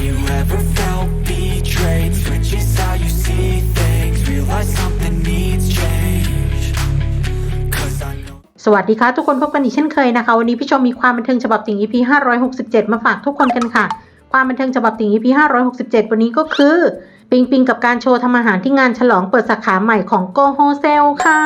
Have you ever felt betrayed? Switches how you see things Realize something needs change Cause I know สวัสดีค่ะ ทุกคนพบกันอีกเช่นเคยนะคะ วันนี้พี่ชมมีความบันเทิงฉบับติ่ง EP 567 มาฝากทุกคนกันค่ะ ความบันเทิงฉบับติ่ง EP 567 วันนี้ก็คือ ปิงปิงกับการโชว์ทำอาหารที่งานฉลองเปิดสาขาใหม่ของโกโฮเซลค่ะ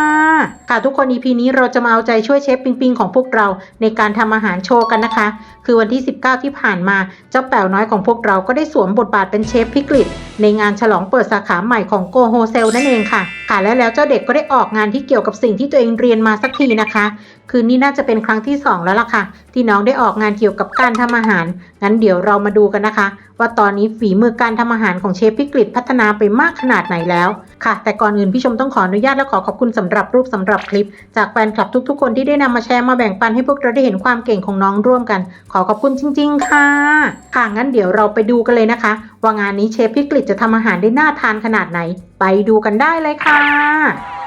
ค่ะทุกคน EP นี้เราจะมาเอาใจช่วยเชฟปิงปิงของพวกเราในการทำอาหารโชว์กันนะคะ คือวันที่ 19 ที่ผ่านมาเจ้าแป๋วน้อยของพวกเราก็ได้สวมบทบาทเป็นเชฟพิกฤตในงานฉลองเปิดสาขาใหม่ของโกโฮเซลนั่นเองค่ะ ค่ะและแล้วเจ้าเด็กก็ได้ออกงานที่เกี่ยวกับสิ่งที่ตัวเองเรียนมาสักทีนะคะ คืนนี้น่าจะเป็นครั้งที่ 2 แล้วล่ะค่ะ ที่น้องได้ออกงานเกี่ยวกับการทำอาหาร งั้นเดี๋ยวเรามาดูกันนะคะ ว่าตอนนี้ฝีมือการทำอาหารของเชฟพิกฤตพัฒนาไปมากขนาดไหนแล้ว ค่ะ แต่ก่อนอื่นพี่ชมต้องขออนุญาตและขอขอบคุณสำหรับรูปสำหรับคลิป จากแฟนคลับทุกๆ คนที่ได้นำมาแชร์มาแบ่งปันให้พวกเราได้เห็นความเก่งของน้องร่วมกัน ขอขอบคุณจริง ๆ ค่ะ ค่ะงั้นเดี๋ยวเราไปดูกันเลยนะคะ ว่างานนี้เชฟพิกฤตจะทำอาหารได้น่าทานขนาดไหน ไปดูกันได้เลยค่ะ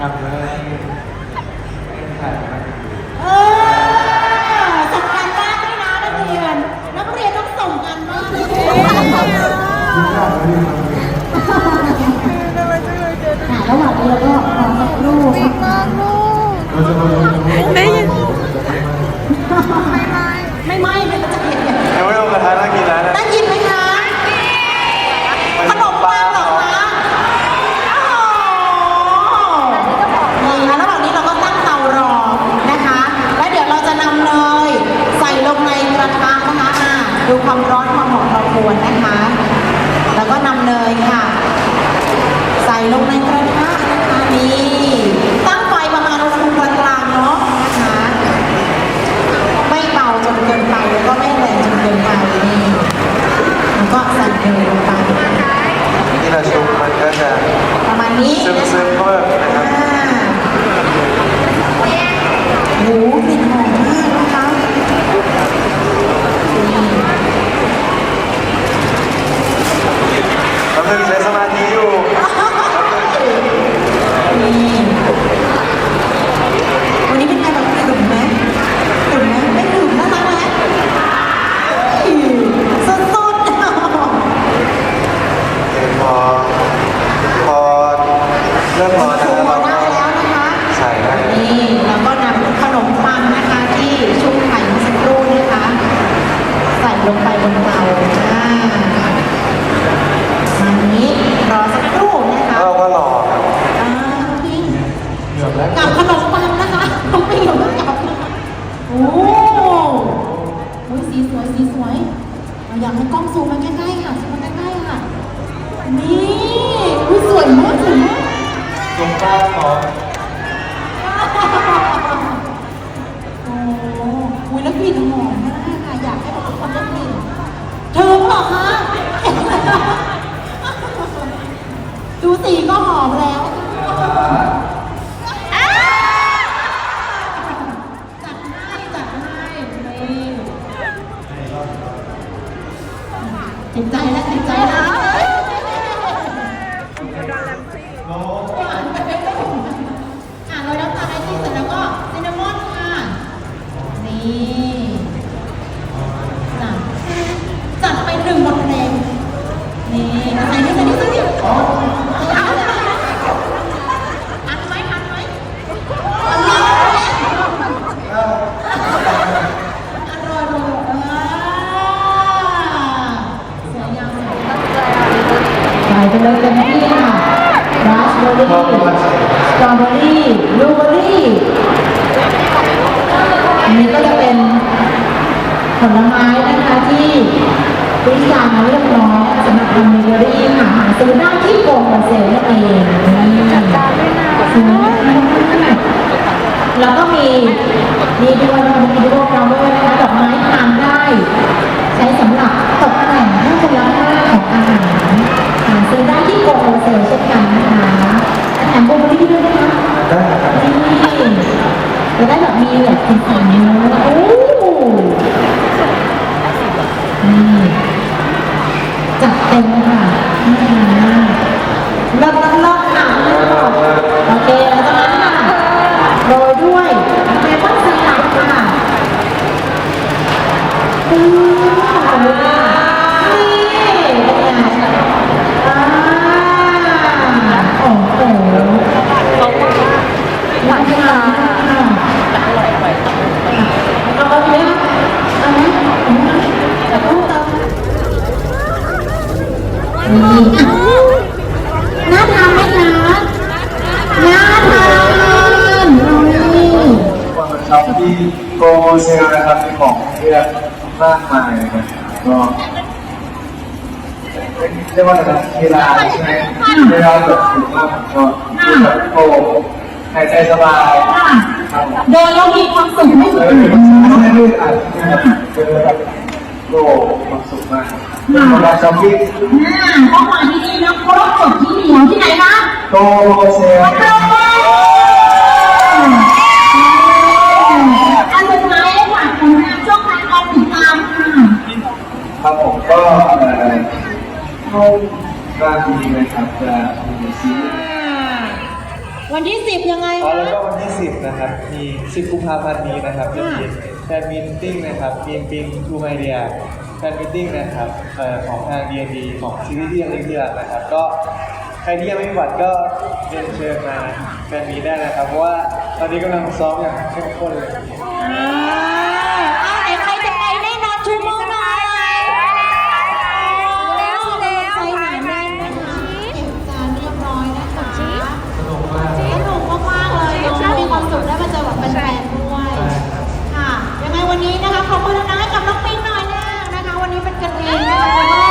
ทำแล้วไม่ถ่ายมาเออส่งการบ้านด้วยนะนักเรียน นักเรียนต้องส่งกันบ้านเลยที่ถ่ายไม่ได้ทำเองค่ะระหว่างนี้เราก็รอสักครู่ค่ะเราจะมาลงทุนได้ยังไม่ไหม้ไม่จะเห็น ยังไม่ลงกระทะน่ากินแล้วนะ ได้ยินไหมคะ ขนมปังเหรอคะนี่นะระหว่างนี้เราก็ตั้งเตารอนะคะ แล้วเดี๋ยวเราจะนำเนยใส่ลงในกระทะนะคะอ่าดูความร้อนความหอมเราควรนะคะ แล้วก็นำเนยค่ะ ใส่ลงในกระทะนะคะนี่ตั้งไฟประมาณอุณหภูมิกลางๆเนาะนะคะ ไม่เบาจนเกินไปแล้วก็ไม่แรงจนเกินไปนี่แล้วก็ใส่เนยลงไป ที่เราชุบมันก็จะ ประมาณนี้ ซึม นะ ซึ คะ มเข้าไปนะครับ อ่าโอ้โหกลิ่นหอมมากนะคะนี่ แล้วนึงใช้สมาธิอยู่ นี่วันนี้เป็นไงแบบกลุ่มไหมกลุ่มไหมไม่กลุ่มน่ารักไหมสดๆ พอพอเริ่มร้อนนะ ถู ครับ ได้ เราก็ แล้วนะคะ ใส่ได้ นี่แล้วก็นำขนมปังนะคะที่ชุบไข่เมื่อสักครู่นะคะ ใส่ลงไปบนเตาอ่าอันนี้รอสักครู่นะคะ แล้วเราก็รอครับ อ่าพี่ เกือบแล้ว กับขนมปังนะคะต้องไม่หยุดกับนะคะโอ้โหโอ้ยสีสวยสีสวยเรา อยากให้กล้องซูมมาใกล้ๆค่ะซูมมาใกล้ๆค่ะ นี่อุ้ยสวยมากสวยมาก ตรงป้าขอโอ้อุ้ยแล้วกลิ่นหอมมากค่ะ อยากให้ทุกคนได้กลิ่นเธอเหรอคะดูสีก็หอมแล้วจั ผลไม้นะคะที่วิจารมาเรียบร้อยสำหรับทำเบเกอรี่ค่ะหาซื้อได้ที่โกลเซลนั่นเองนด้วยนะแล้วก็มีมีด้วยมีด้วยเราด้วยนะคะดอกไม้ทานได้ นี่น่าทานไหมคะน่าทานนี่วันช็อปที่โกเซลนะครับมีของเลือกมากมายนะครับก็เรียกว่าอะไรนะเวลาใช่ไหมเวลาแบบถูกมากก็แบบโอ้หายใจสบายครับเดินแล้วมีความสุขไม่เอสุดอไม่ได้อัดเจอแบบโอ้ความสุขมาก เวลาช้อปปิ้งอ่าเข้ามาที่นี่นะครบจบที่เดียวที่ไหนนะโกเซลเราอันสุดท้ายฝากผลงานช่องทางการติดตามค่ะครับผมก็เอ่อเข้าบ้านดีนะครับจะมีซีรีส์ วันที่สิบยังไงอ๋อคะ แล้วก็วันที่ 10 นะครับ มี 10 กุมภาพันธ์นี้นะครับ จะมีแฟนมิทติ้งนะครับมีปิงทูไมเดีย แฟนมิทติ้งนะครับของทาง D&D ของซีรีส์ที่ยังเล่นที่รักนะครับก็ใครที่ยังไม่มีบัตรก็เรียนเชิญมาแฟนมีได้นะครับเพราะว่าตอนนี้กำลังซ้อมอย่างเข้มข้นเลยอ่าเอาไหนใครจะไปแน่นอนชูมือหน่อยแล้วแสดงใจหนาแน่นนะคะเก็บจานเรียบร้อยนะคะสนุกมาก สนุกมากๆเลยเนาะมีความสุขได้มาเจอแบบแฟนๆด้วย ค่ะ ยังไงวันนี้นะคะขอบคุณนะให้กับน้องปิ๊งหน่อยนะนะคะ วั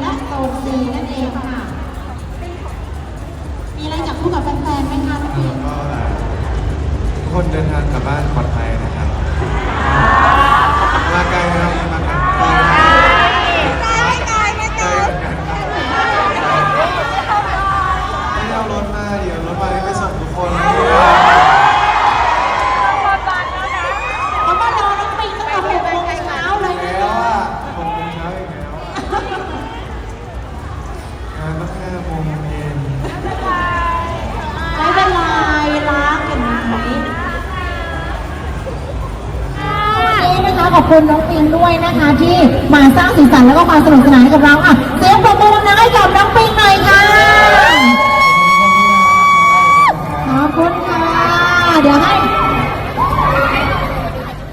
และโซน C นั่นเองค่ะ มีอะไรอยากพูดกับแฟนๆไหมคะน้องพีก็ทุกคนเดินทางกลับบ้านปลอดภัยนะครับ มาไกลนะครับมาไกลไกล ไกลไกลไม่ ไก ไก ล ล เหมือนกันครับไม่เอารถมาเดี๋ยวรถมาไปส่งทุกคน เขามารอน้องปิงตั้งแต่หกโมงเช้าเลยนะ คุณน้องปิงด้วย นะคะที่มาสร้างสีสันแล้วก็ความสนุกสนานให้กับเราอะเสียงปรบมือดังๆให้กับน้องปิงหน่อยค่ะขอบคุณค่ะเดี๋ยวให้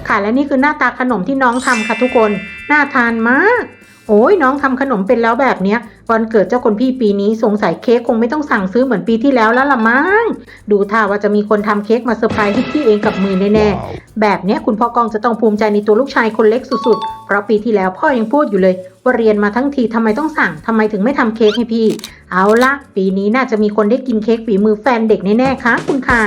ค่ะและนี่คือหน้าตาขนมที่น้องทำค่ะทุกคนน่าทานมาก โอ้ยน้องทำขนมเป็นแล้วแบบเนี้ย วันเกิดเจ้าคนพี่ปีนี้สงสัยเค้กคงไม่ต้องสั่งซื้อเหมือนปีที่แล้วแล้วละมั้ง ดูท่าว่าจะมีคนทำเค้กมาเซอร์ไพรส์ให้พี่เองกับมือแน่ๆ แบบเนี้ยคุณพ่อกองจะต้องภูมิใจในตัวลูกชายคนเล็กสุดๆ เพราะปีที่แล้วพ่อยังพูดอยู่เลยว่าเรียนมาทั้งทีทำไมต้องสั่งทำไมถึงไม่ทำเค้กให้พี่ เอาละปีนี้น่าจะมีคนได้กินเค้กฝีมือแฟนเด็กแน่ๆค่ะคุณขา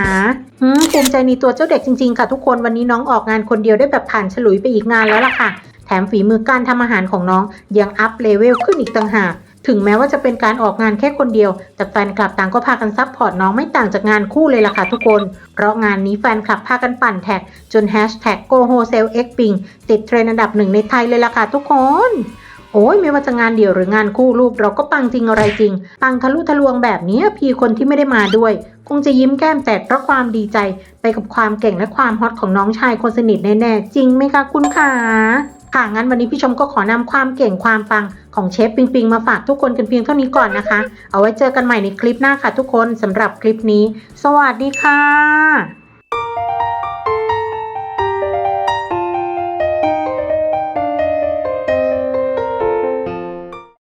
อืมภูมิใจในตัวเจ้าเด็กจริงๆค่ะทุกคนวันนี้น้องออกงานคนเดียวได้แบบผ่านฉลุยไปอีกงานแล้วล่ะค่ะ แถมฝีมือการทำอาหารของน้องยังอัพเลเวลขึ้นอีกต่างหาก ถึงแม้ว่าจะเป็นการออกงานแค่คนเดียว แต่แฟนคลับต่างก็พากันซัพพอร์ตน้องไม่ต่างจากงานคู่เลยล่ะค่ะทุกคน เพราะงานนี้แฟนคลับพากันปั่นแท็ก จนแฮชแท็ก go wholesale x ping ติดเทรนด์อันดับหนึ่งในไทยเลยล่ะค่ะทุกคนโอ้ยไม่ว่าจะงานเดี่ยวหรืองานคู่รูปเราก็ปังจริงอะไรจริง ปังทะลุทะลวงแบบนี้พี่คนที่ไม่ได้มาด้วย คงจะยิ้มแก้มแตกเพราะความดีใจ ไปกับความเก่งและความฮอตของน้องชายคนสนิทแน่ๆ จริงไหมคะคุณขา ค่ะงั้นวันนี้พี่ชมก็ขอนำความเก่งความปังของเชฟปิงปิงมาฝากทุกคนกันเพียงเท่านี้ก่อนนะคะ เอาไว้เจอกันใหม่ในคลิปหน้าค่ะทุกคนสำหรับคลิปนี้ สวัสดีค่ะ